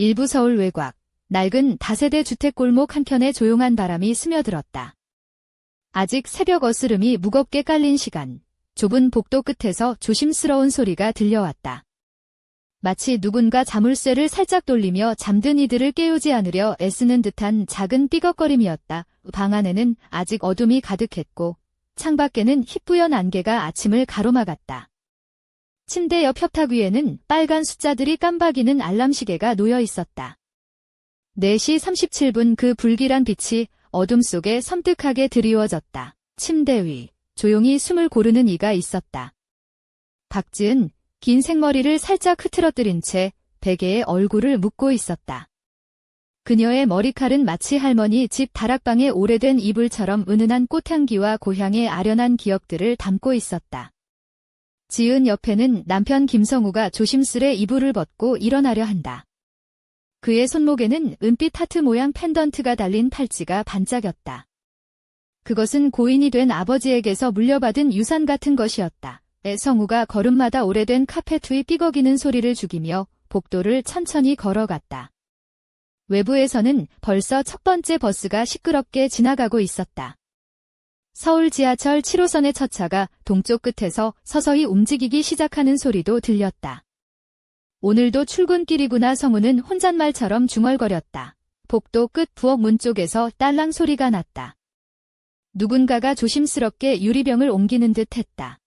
일부 서울 외곽, 낡은 다세대 주택 골목 한켠에 조용한 바람이 스며들었다. 아직 새벽 어스름이 무겁게 깔린 시간, 좁은 복도 끝에서 조심스러운 소리가 들려왔다. 마치 누군가 자물쇠를 살짝 돌리며 잠든 이들을 깨우지 않으려 애쓰는 듯한 작은 삐걱거림이었다. 방 안에는 아직 어둠이 가득했고 창밖에는 희뿌연 안개가 아침을 가로막았다. 침대 옆 협탁 위에는 빨간 숫자들이 깜박이는 알람시계가 놓여 있었다. 4시 37분 그 불길한 빛이 어둠 속에 섬뜩하게 드리워졌다. 침대 위, 조용히 숨을 고르는 이가 있었다. 박지은, 긴 생머리를 살짝 흐트러뜨린 채 베개에 얼굴을 묻고 있었다. 그녀의 머리칼은 마치 할머니 집 다락방의 오래된 이불처럼 은은한 꽃향기와 고향의 아련한 기억들을 담고 있었다. 지은 옆에는 남편 김성우가 조심스레 이불을 벗고 일어나려 한다. 그의 손목에는 은빛 하트 모양 펜던트가 달린 팔찌가 반짝였다. 그것은 고인이 된 아버지에게서 물려받은 유산 같은 것이었다. 성우가 걸음마다 오래된 카페트 위 삐걱이는 소리를 죽이며 복도를 천천히 걸어갔다. 외부에서는 벌써 첫 번째 버스가 시끄럽게 지나가고 있었다. 서울 지하철 7호선의 첫 차가 동쪽 끝에서 서서히 움직이기 시작하는 소리도 들렸다. 오늘도 출근길이구나 성우는 혼잣말처럼 중얼거렸다. 복도 끝 부엌 문 쪽에서 딸랑 소리가 났다. 누군가가 조심스럽게 유리병을 옮기는 듯 했다.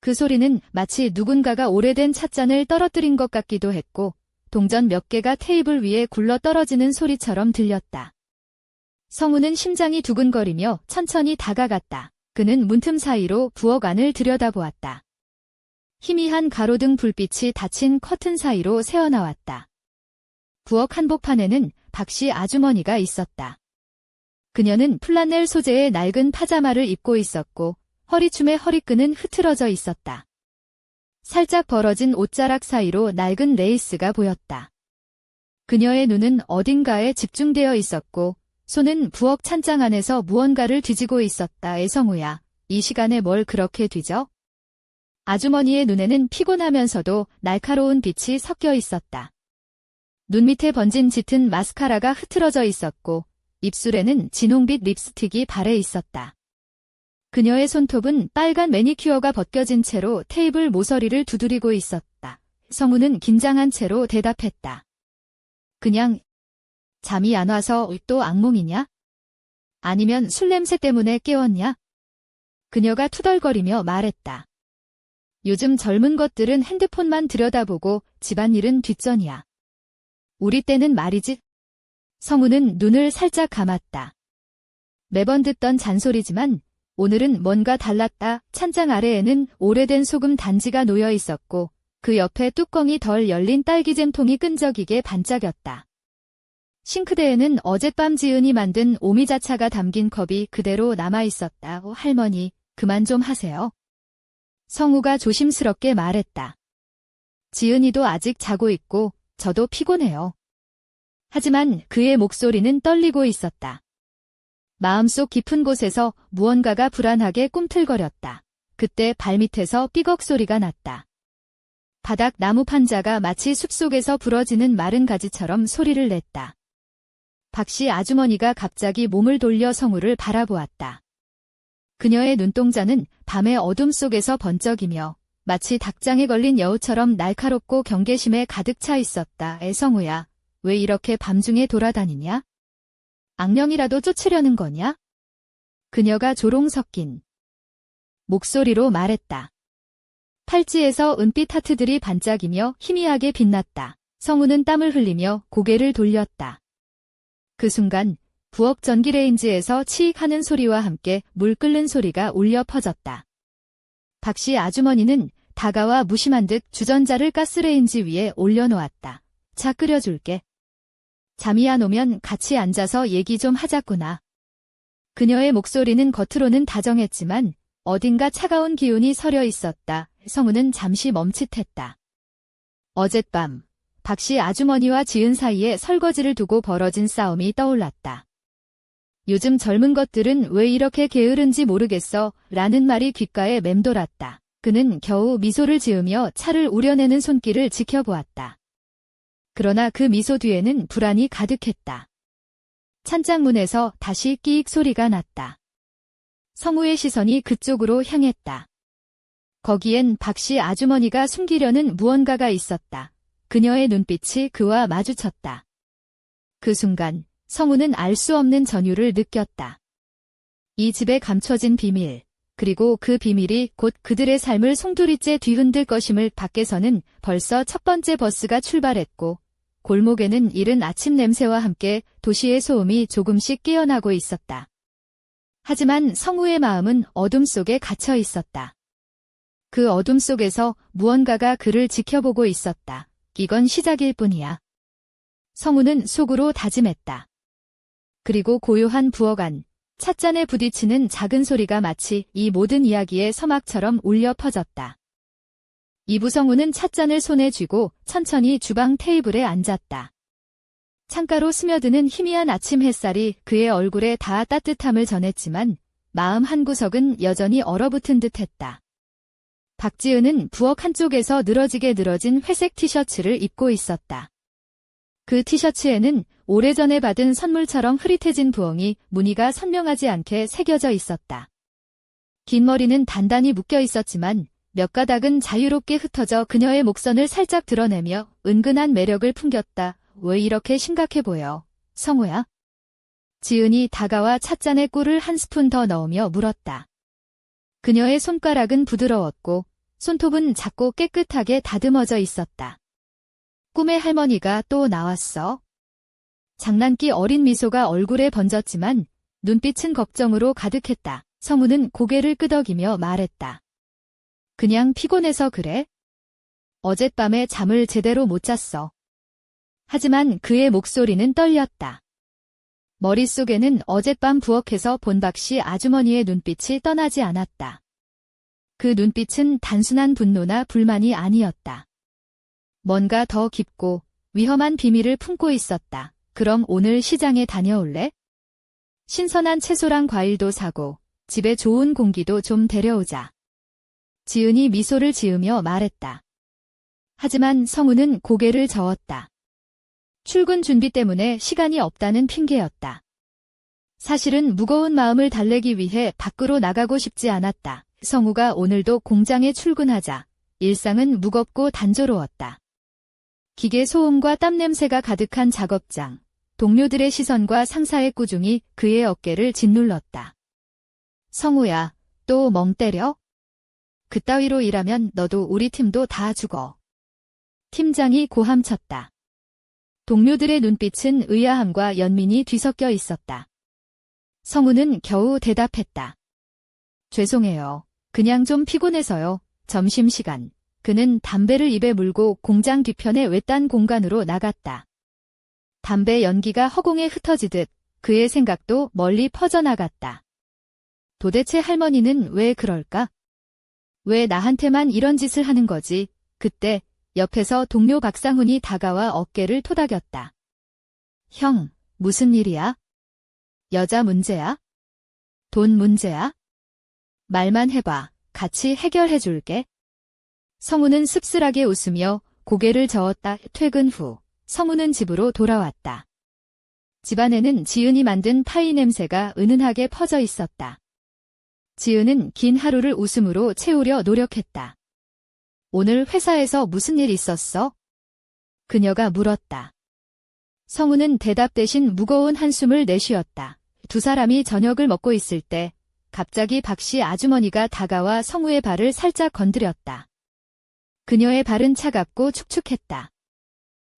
그 소리는 마치 누군가가 오래된 찻잔을 떨어뜨린 것 같기도 했고, 동전 몇 개가 테이블 위에 굴러 떨어지는 소리처럼 들렸다. 성우는 심장이 두근거리며 천천히 다가갔다. 그는 문틈 사이로 부엌 안을 들여다보았다. 희미한 가로등 불빛이 닫힌 커튼 사이로 새어나왔다. 부엌 한복판에는 박씨 아주머니가 있었다. 그녀는 플란넬 소재의 낡은 파자마를 입고 있었고 허리춤의 허리끈은 흐트러져 있었다. 살짝 벌어진 옷자락 사이로 낡은 레이스가 보였다. 그녀의 눈은 어딘가에 집중되어 있었고 손은 부엌 찬장 안에서 무언가를 뒤지고 있었다. 애성우야, 이 시간에 뭘 그렇게 뒤져? 아주머니의 눈에는 피곤하면서도 날카로운 빛이 섞여 있었다. 눈 밑에 번진 짙은 마스카라가 흐트러져 있었고 입술에는 진홍빛 립스틱이 발해 있었다. 그녀의 손톱은 빨간 매니큐어가 벗겨진 채로 테이블 모서리를 두드리고 있었다. 성우는 긴장한 채로 대답했다. 그냥 잠이 안 와서 또 악몽이냐? 아니면 술 냄새 때문에 깨웠냐? 그녀가 투덜거리며 말했다. 요즘 젊은 것들은 핸드폰만 들여다보고 집안일은 뒷전이야. 우리 때는 말이지. 성우는 눈을 살짝 감았다. 매번 듣던 잔소리지만 오늘은 뭔가 달랐다. 찬장 아래에는 오래된 소금 단지가 놓여 있었고 그 옆에 뚜껑이 덜 열린 딸기잼 통이 끈적이게 반짝였다. 싱크대에는 어젯밤 지은이 만든 오미자차가 담긴 컵이 그대로 남아 있었다. 오, 할머니, 그만 좀 하세요. 성우가 조심스럽게 말했다. 지은이도 아직 자고 있고 저도 피곤해요. 하지만 그의 목소리는 떨리고 있었다. 마음속 깊은 곳에서 무언가가 불안하게 꿈틀거렸다. 그때 발밑에서 삐걱 소리가 났다. 바닥 나무 판자가 마치 숲속에서 부러지는 마른 가지처럼 소리를 냈다. 박씨 아주머니가 갑자기 몸을 돌려 성우를 바라보았다. 그녀의 눈동자는 밤의 어둠 속에서 번쩍이며 마치 닭장에 걸린 여우처럼 날카롭고 경계심에 가득 차 있었다. 애성우야, 왜 이렇게 밤중에 돌아다니냐? 악령이라도 쫓으려는 거냐? 그녀가 조롱 섞인 목소리로 말했다. 팔찌에서 은빛 하트들이 반짝이며 희미하게 빛났다. 성우는 땀을 흘리며 고개를 돌렸다. 그 순간 부엌 전기레인지에서 치익 하는 소리와 함께 물 끓는 소리가 울려 퍼졌다. 박씨 아주머니는 다가와 무심한 듯 주전자를 가스레인지 위에 올려놓았다. 차 끓여줄게. 잠이 안 오면 같이 앉아서 얘기 좀 하자꾸나. 그녀의 목소리는 겉으로는 다정했지만 어딘가 차가운 기운이 서려 있었다. 성우는 잠시 멈칫했다. 어젯밤 박씨 아주머니와 지은 사이에 설거지를 두고 벌어진 싸움이 떠올랐다. 요즘 젊은 것들은 왜 이렇게 게으른지 모르겠어 라는 말이 귓가에 맴돌았다. 그는 겨우 미소를 지으며 차를 우려내는 손길을 지켜보았다. 그러나 그 미소 뒤에는 불안이 가득했다. 찬장문에서 다시 끼익 소리가 났다. 성우의 시선이 그쪽으로 향했다. 거기엔 박씨 아주머니가 숨기려는 무언가가 있었다. 그녀의 눈빛이 그와 마주쳤다. 그 순간 성우는 알 수 없는 전율을 느꼈다. 이 집에 감춰진 비밀, 그리고 그 비밀이 곧 그들의 삶을 송두리째 뒤흔들 것임을 밖에서는 벌써 첫 번째 버스가 출발했고, 골목에는 이른 아침 냄새와 함께 도시의 소음이 조금씩 깨어나고 있었다. 하지만 성우의 마음은 어둠 속에 갇혀 있었다. 그 어둠 속에서 무언가가 그를 지켜보고 있었다. 이건 시작일 뿐이야. 성우는 속으로 다짐했다. 그리고 고요한 부엌 안, 찻잔에 부딪히는 작은 소리가 마치 이 모든 이야기의 서막처럼 울려 퍼졌다. 이부성우는 찻잔을 손에 쥐고 천천히 주방 테이블에 앉았다. 창가로 스며드는 희미한 아침 햇살이 그의 얼굴에 다 따뜻함을 전했지만 마음 한구석은 여전히 얼어붙은 듯했다. 박지은은 부엌 한쪽에서 늘어지게 늘어진 회색 티셔츠를 입고 있었다. 그 티셔츠에는 오래전에 받은 선물처럼 흐릿해진 부엉이 무늬가 선명하지 않게 새겨져 있었다. 긴 머리는 단단히 묶여 있었지만 몇 가닥은 자유롭게 흩어져 그녀의 목선을 살짝 드러내며 은근한 매력을 풍겼다. 왜 이렇게 심각해 보여? 성우야? 지은이 다가와 찻잔에 꿀을 한 스푼 더 넣으며 물었다. 그녀의 손가락은 부드러웠고 손톱은 작고 깨끗하게 다듬어져 있었다. 꿈의 할머니가 또 나왔어. 장난기 어린 미소가 얼굴에 번졌지만 눈빛은 걱정으로 가득했다. 성우는 고개를 끄덕이며 말했다. 그냥 피곤해서 그래? 어젯밤에 잠을 제대로 못 잤어. 하지만 그의 목소리는 떨렸다. 머릿속에는 어젯밤 부엌에서 본 박씨 아주머니의 눈빛이 떠나지 않았다. 그 눈빛은 단순한 분노나 불만이 아니었다. 뭔가 더 깊고 위험한 비밀을 품고 있었다. 그럼 오늘 시장에 다녀올래? 신선한 채소랑 과일도 사고 집에 좋은 공기도 좀 데려오자. 지은이 미소를 지으며 말했다. 하지만 성우는 고개를 저었다. 출근 준비 때문에 시간이 없다는 핑계였다. 사실은 무거운 마음을 달래기 위해 밖으로 나가고 싶지 않았다. 성우가 오늘도 공장에 출근하자 일상은 무겁고 단조로웠다. 기계 소음과 땀 냄새가 가득한 작업장, 동료들의 시선과 상사의 꾸중이 그의 어깨를 짓눌렀다. 성우야, 또 멍 때려? 그따위로 일하면 너도 우리 팀도 다 죽어. 팀장이 고함쳤다. 동료들의 눈빛은 의아함과 연민이 뒤섞여 있었다. 성우는 겨우 대답했다. 죄송해요. 그냥 좀 피곤해서요. 점심시간. 그는 담배를 입에 물고 공장 뒤편의 외딴 공간으로 나갔다. 담배 연기가 허공에 흩어지듯 그의 생각도 멀리 퍼져나갔다. 도대체 할머니는 왜 그럴까? 왜 나한테만 이런 짓을 하는 거지? 그때 옆에서 동료 박상훈이 다가와 어깨를 토닥였다. 형, 무슨 일이야? 여자 문제야? 돈 문제야? 말만 해봐. 같이 해결해 줄게. 성우는 씁쓸하게 웃으며 고개를 저었다. 퇴근 후 성우는 집으로 돌아왔다. 집안에는 지은이 만든 파이 냄새가 은은하게 퍼져 있었다. 지은은 긴 하루를 웃음으로 채우려 노력했다. 오늘 회사에서 무슨 일 있었어? 그녀가 물었다. 성우는 대답 대신 무거운 한숨을 내쉬었다. 두 사람이 저녁을 먹고 있을 때 갑자기 박씨 아주머니가 다가와 성우의 발을 살짝 건드렸다. 그녀의 발은 차갑고 축축했다.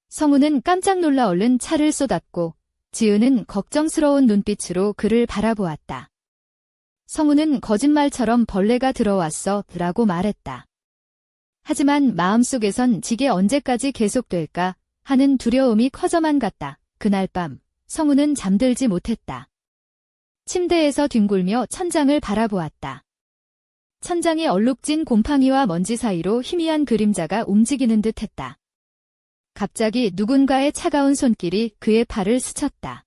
성우는 깜짝 놀라 얼른 차를 쏟았고 지은은 걱정스러운 눈빛으로 그를 바라보았다. 성우는 거짓말처럼 벌레가 들어왔어 라고 말했다. 하지만 마음속에선 지게 언제까지 계속될까 하는 두려움이 커져만 갔다. 그날 밤 성우는 잠들지 못했다. 침대에서 뒹굴며 천장을 바라보았다. 천장에 얼룩진 곰팡이와 먼지 사이로 희미한 그림자가 움직이는 듯 했다. 갑자기 누군가의 차가운 손길이 그의 팔을 스쳤다.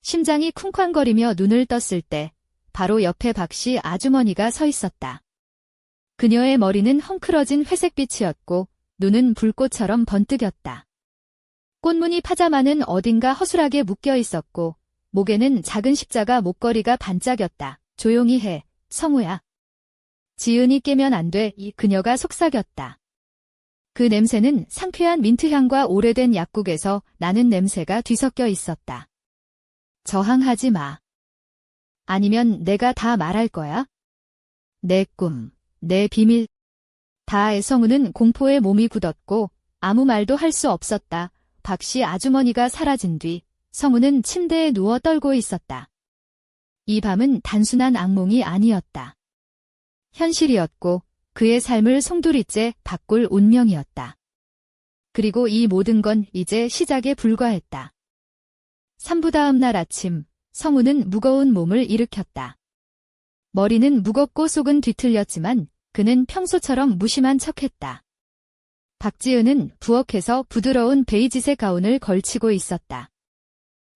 심장이 쿵쾅거리며 눈을 떴을 때 바로 옆에 박씨 아주머니가 서 있었다. 그녀의 머리는 헝클어진 회색빛이었고 눈은 불꽃처럼 번뜩였다. 꽃무늬 파자마는 어딘가 허술하게 묶여 있었고, 목에는 작은 십자가 목걸이가 반짝였다. 조용히 해, 성우야. 지은이 깨면 안 돼, 이 그녀가 속삭였다. 그 냄새는 상쾌한 민트향과 오래된 약국에서 나는 냄새가 뒤섞여 있었다. 저항하지 마. 아니면 내가 다 말할 거야? 내 꿈, 내 비밀. 다의 성우는 공포에 몸이 굳었고 아무 말도 할 수 없었다. 박씨 아주머니가 사라진 뒤 성우는 침대에 누워 떨고 있었다. 이 밤은 단순한 악몽이 아니었다. 현실이었고 그의 삶을 송두리째 바꿀 운명이었다. 그리고 이 모든 건 이제 시작에 불과했다. 3부 다음 날 아침 성우는 무거운 몸을 일으켰다. 머리는 무겁고 속은 뒤틀렸지만 그는 평소처럼 무심한 척했다. 박지은은 부엌에서 부드러운 베이지색 가운을 걸치고 있었다.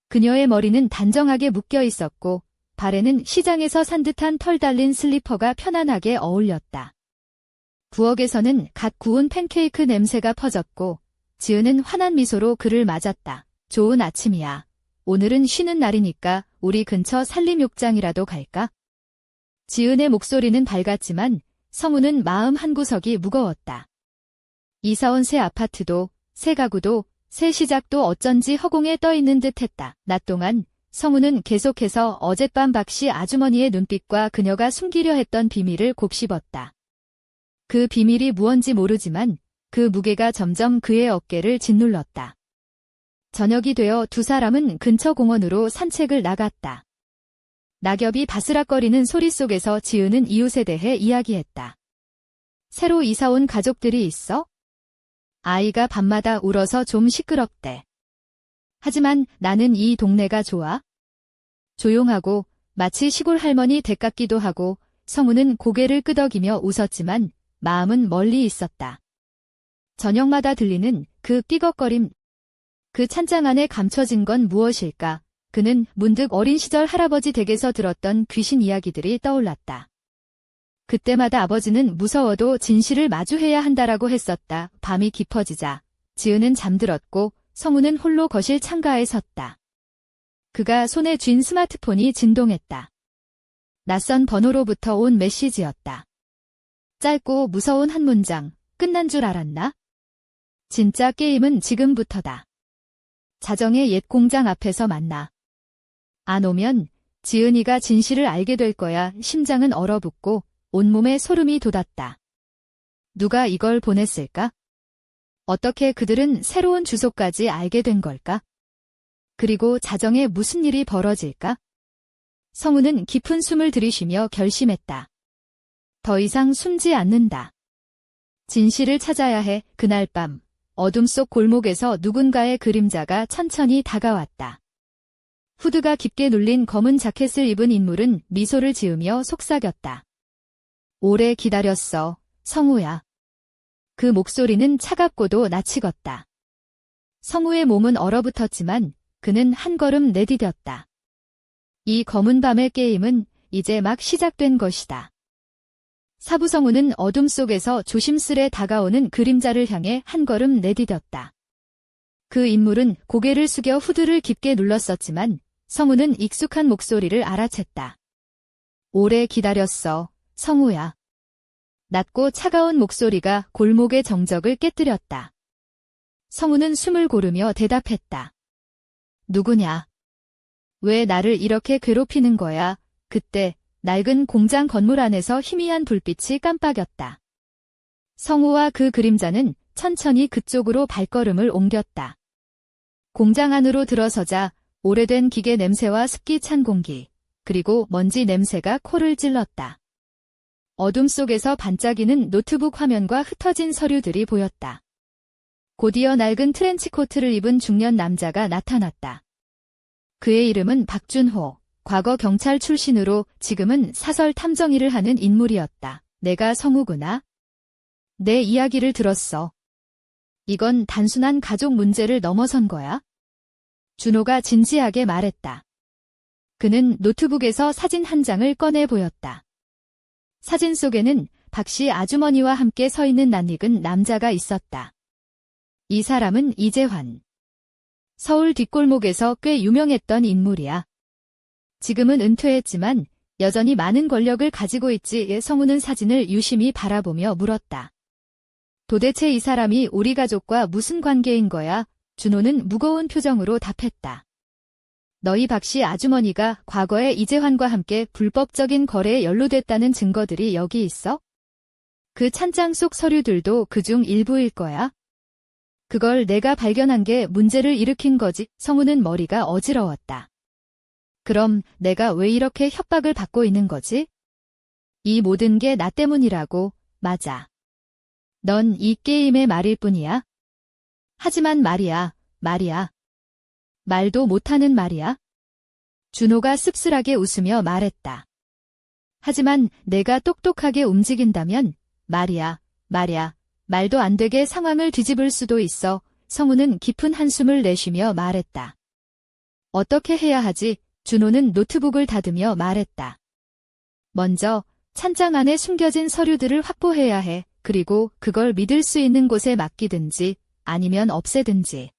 그녀의 머리는 단정하게 묶여 있었고 발에는 시장에서 산 듯한 털 달린 슬리퍼가 편안하게 어울렸다. 부엌에서는 갓 구운 팬케이크 냄새가 퍼졌고 지은은 환한 미소로 그를 맞았다. 좋은 아침이야. 오늘은 쉬는 날이니까 우리 근처 산림욕장이라도 갈까? 지은의 목소리는 밝았지만 성우는 마음 한구석이 무거웠다. 이사온 새 아파트도, 새 가구도, 새 시작도 어쩐지 허공에 떠있는 듯 했다. 낮 동안 성우는 계속해서 어젯밤 박씨 아주머니의 눈빛과 그녀가 숨기려 했던 비밀을 곱씹었다. 그 비밀이 무언지 모르지만 그 무게가 점점 그의 어깨를 짓눌렀다. 저녁이 되어 두 사람은 근처 공원으로 산책을 나갔다. 낙엽이 바스락거리는 소리 속에서 지은은 이웃에 대해 이야기했다. 새로 이사온 가족들이 있어? 아이가 밤마다 울어서 좀 시끄럽대. 하지만 나는 이 동네가 좋아. 조용하고 마치 시골 할머니 댁 같기도 하고 성우는 고개를 끄덕이며 웃었지만 마음은 멀리 있었다. 저녁마다 들리는 그 삐걱거림. 그 찬장 안에 감춰진 건 무엇일까? 그는 문득 어린 시절 할아버지 댁에서 들었던 귀신 이야기들이 떠올랐다. 그때마다 아버지는 무서워도 진실을 마주해야 한다라고 했었다. 밤이 깊어지자 지은은 잠들었고 성우는 홀로 거실 창가에 섰다. 그가 손에 쥔 스마트폰이 진동했다. 낯선 번호로부터 온 메시지였다. 짧고 무서운 한 문장, 끝난 줄 알았나? 진짜 게임은 지금부터다. 자정의 옛 공장 앞에서 만나. 안 오면 지은이가 진실을 알게 될 거야 심장은 얼어붙고 온몸에 소름이 돋았다. 누가 이걸 보냈을까? 어떻게 그들은 새로운 주소까지 알게 된 걸까? 그리고 자정에 무슨 일이 벌어질까? 성우는 깊은 숨을 들이쉬며 결심했다. 더 이상 숨지 않는다. 진실을 찾아야 해 그날 밤 어둠 속 골목에서 누군가의 그림자가 천천히 다가왔다. 후드가 깊게 눌린 검은 자켓을 입은 인물은 미소를 지으며 속삭였다. 오래 기다렸어, 성우야. 그 목소리는 차갑고도 나치겄다. 성우의 몸은 얼어붙었지만 그는 한 걸음 내디뎠다. 이 검은 밤의 게임은 이제 막 시작된 것이다. 사부성우는 어둠 속에서 조심스레 다가오는 그림자를 향해 한 걸음 내디뎠다. 그 인물은 고개를 숙여 후드를 깊게 눌렀었지만 성우는 익숙한 목소리를 알아챘다. 오래 기다렸어, 성우야. 낮고 차가운 목소리가 골목의 정적을 깨뜨렸다. 성우는 숨을 고르며 대답했다. 누구냐? 왜 나를 이렇게 괴롭히는 거야? 그때 낡은 공장 건물 안에서 희미한 불빛이 깜빡였다. 성우와 그 그림자는 천천히 그쪽으로 발걸음을 옮겼다. 공장 안으로 들어서자 오래된 기계 냄새와 습기 찬 공기, 그리고 먼지 냄새가 코를 찔렀다. 어둠 속에서 반짝이는 노트북 화면과 흩어진 서류들이 보였다. 곧이어 낡은 트렌치 코트를 입은 중년 남자가 나타났다. 그의 이름은 박준호. 과거 경찰 출신으로 지금은 사설 탐정 일을 하는 인물이었다. 내가 성우구나. 내 이야기를 들었어. 이건 단순한 가족 문제를 넘어선 거야? 준호가 진지하게 말했다. 그는 노트북에서 사진 한 장을 꺼내 보였다. 사진 속에는 박 씨 아주머니와 함께 서 있는 낯익은 남자가 있었다. 이 사람은 이재환. 서울 뒷골목에서 꽤 유명했던 인물이야. 지금은 은퇴했지만 여전히 많은 권력을 가지고 있지 성우는 사진을 유심히 바라보며 물었다. 도대체 이 사람이 우리 가족과 무슨 관계인 거야? 준호는 무거운 표정으로 답했다. 너희 박씨 아주머니가 과거에 이재환과 함께 불법적인 거래에 연루됐다는 증거들이 여기 있어? 그 찬장 속 서류들도 그중 일부일 거야. 그걸 내가 발견한 게 문제를 일으킨 거지. 성우는 머리가 어지러웠다. 그럼 내가 왜 이렇게 협박을 받고 있는 거지? 이 모든 게 나 때문이라고, 맞아. 넌 이 게임의 말일 뿐이야. 하지만 말이야, 말이야. 말도 못하는 말이야. 준호가 씁쓸하게 웃으며 말했다. 하지만 내가 똑똑하게 움직인다면 말이야, 말이야, 말도 안 되게 상황을 뒤집을 수도 있어. 성우는 깊은 한숨을 내쉬며 말했다. 어떻게 해야 하지? 준호는 노트북을 닫으며 말했다. 먼저 찬장 안에 숨겨진 서류들을 확보해야 해. 그리고 그걸 믿을 수 있는 곳에 맡기든지 아니면 없애든지.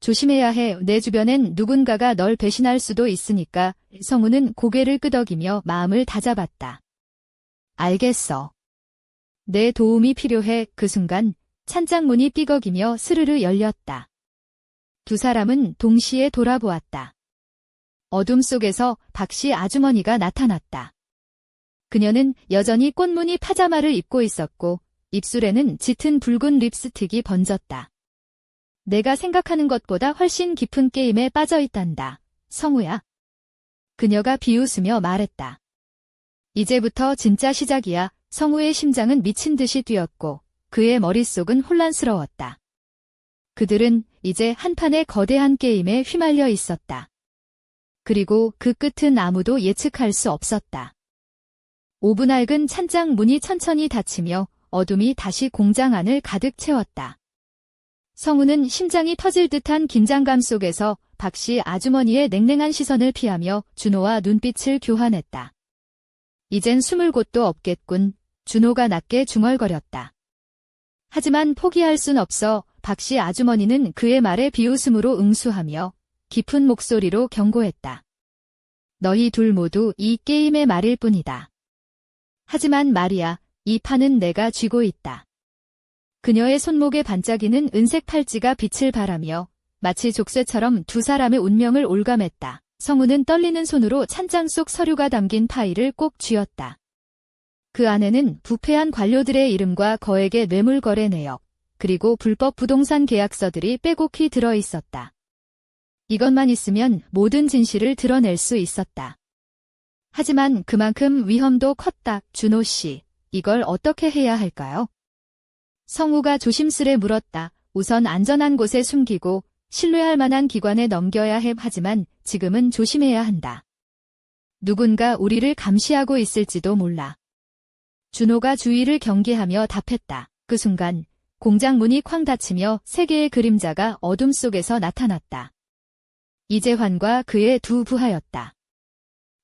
조심해야 해. 내 주변엔 누군가가 널 배신할 수도 있으니까 성우는 고개를 끄덕이며 마음을 다잡았다. 알겠어. 내 도움이 필요해. 그 순간 찬장문이 삐걱이며 스르르 열렸다. 두 사람은 동시에 돌아보았다. 어둠 속에서 박씨 아주머니가 나타났다. 그녀는 여전히 꽃무늬 파자마를 입고 있었고 입술에는 짙은 붉은 립스틱이 번졌다. 내가 생각하는 것보다 훨씬 깊은 게임에 빠져 있단다. 성우야. 그녀가 비웃으며 말했다. 이제부터 진짜 시작이야. 성우의 심장은 미친 듯이 뛰었고 그의 머릿속은 혼란스러웠다. 그들은 이제 한판의 거대한 게임에 휘말려 있었다. 그리고 그 끝은 아무도 예측할 수 없었다. 5분 낡은 찬장 문이 천천히 닫히며 어둠이 다시 공장 안을 가득 채웠다. 성우는 심장이 터질 듯한 긴장감 속에서 박 씨 아주머니의 냉랭한 시선을 피하며 준호와 눈빛을 교환했다. 이젠 숨을 곳도 없겠군. 준호가 낮게 중얼거렸다. 하지만 포기할 순 없어 박 씨 아주머니는 그의 말에 비웃음으로 응수하며 깊은 목소리로 경고했다. 너희 둘 모두 이 게임의 말일 뿐이다. 하지만 말이야, 이 판은 내가 쥐고 있다. 그녀의 손목에 반짝이는 은색 팔찌가 빛을 발하며 마치 족쇄처럼 두 사람의 운명을 올감했다. 성우는 떨리는 손으로 찬장 속 서류가 담긴 파일을 꼭 쥐었다. 그 안에는 부패한 관료들의 이름과 거액의 뇌물 거래 내역, 그리고 불법 부동산 계약서들이 빼곡히 들어 있었다. 이것만 있으면 모든 진실을 드러낼 수 있었다. 하지만 그만큼 위험도 컸다. 준호 씨, 이걸 어떻게 해야 할까요? 성우가 조심스레 물었다. 우선 안전한 곳에 숨기고 신뢰할 만한 기관에 넘겨야 해. 하지만 지금은 조심해야 한다. 누군가 우리를 감시하고 있을지도 몰라. 준호가 주위를 경계하며 답했다. 그 순간 공장 문이 쾅 닫히며 세 개의 그림자가 어둠 속에서 나타났다. 이재환과 그의 두 부하였다.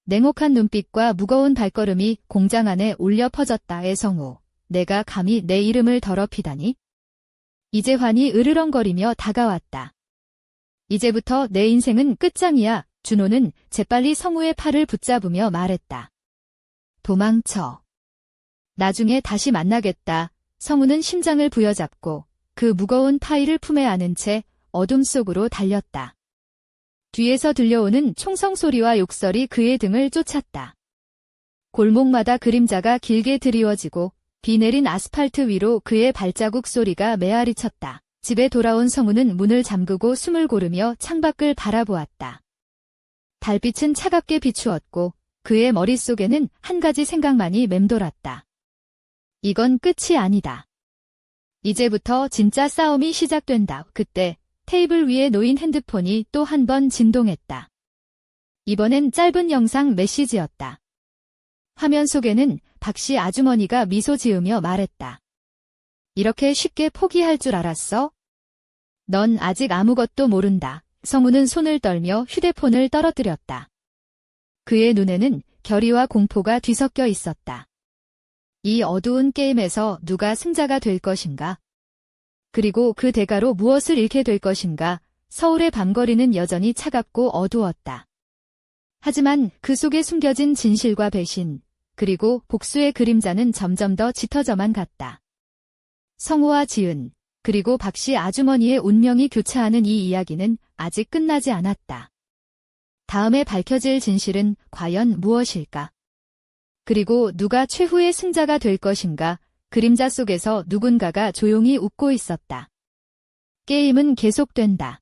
냉혹한 눈빛과 무거운 발걸음이 공장 안에 울려 퍼졌다. 애성우, 내가 감히 내 이름을 더럽히다니? 이재환이 으르렁거리며 다가왔다. 이제부터 내 인생은 끝장이야. 준호는 재빨리 성우의 팔을 붙잡으며 말했다. 도망쳐. 나중에 다시 만나겠다. 성우는 심장을 부여잡고 그 무거운 파일을 품에 안은 채 어둠 속으로 달렸다. 뒤에서 들려오는 총성 소리와 욕설이 그의 등을 쫓았다. 골목마다 그림자가 길게 드리워지고 비 내린 아스팔트 위로 그의 발자국 소리가 메아리 쳤다. 집에 돌아온 성우는 문을 잠그고 숨을 고르며 창밖을 바라보았다. 달빛은 차갑게 비추었고 그의 머릿속에는 한 가지 생각만이 맴돌았다. 이건 끝이 아니다. 이제부터 진짜 싸움이 시작된다. 그때 테이블 위에 놓인 핸드폰이 또 한 번 진동했다. 이번엔 짧은 영상 메시지였다. 화면 속에는 박씨 아주머니가 미소 지으며 말했다. 이렇게 쉽게 포기할 줄 알았어? 넌 아직 아무것도 모른다. 성우는 손을 떨며 휴대폰을 떨어뜨렸다. 그의 눈에는 결의와 공포가 뒤섞여 있었다. 이 어두운 게임에서 누가 승자가 될 것인가? 그리고 그 대가로 무엇을 잃게 될 것인가? 서울의 밤거리는 여전히 차갑고 어두웠다. 하지만 그 속에 숨겨진 진실과 배신, 그리고 복수의 그림자는 점점 더 짙어져만 갔다. 성우와 지은, 그리고 박씨 아주머니의 운명이 교차하는 이 이야기는 아직 끝나지 않았다. 다음에 밝혀질 진실은 과연 무엇일까? 그리고 누가 최후의 승자가 될 것인가? 그림자 속에서 누군가가 조용히 웃고 있었다. 게임은 계속된다.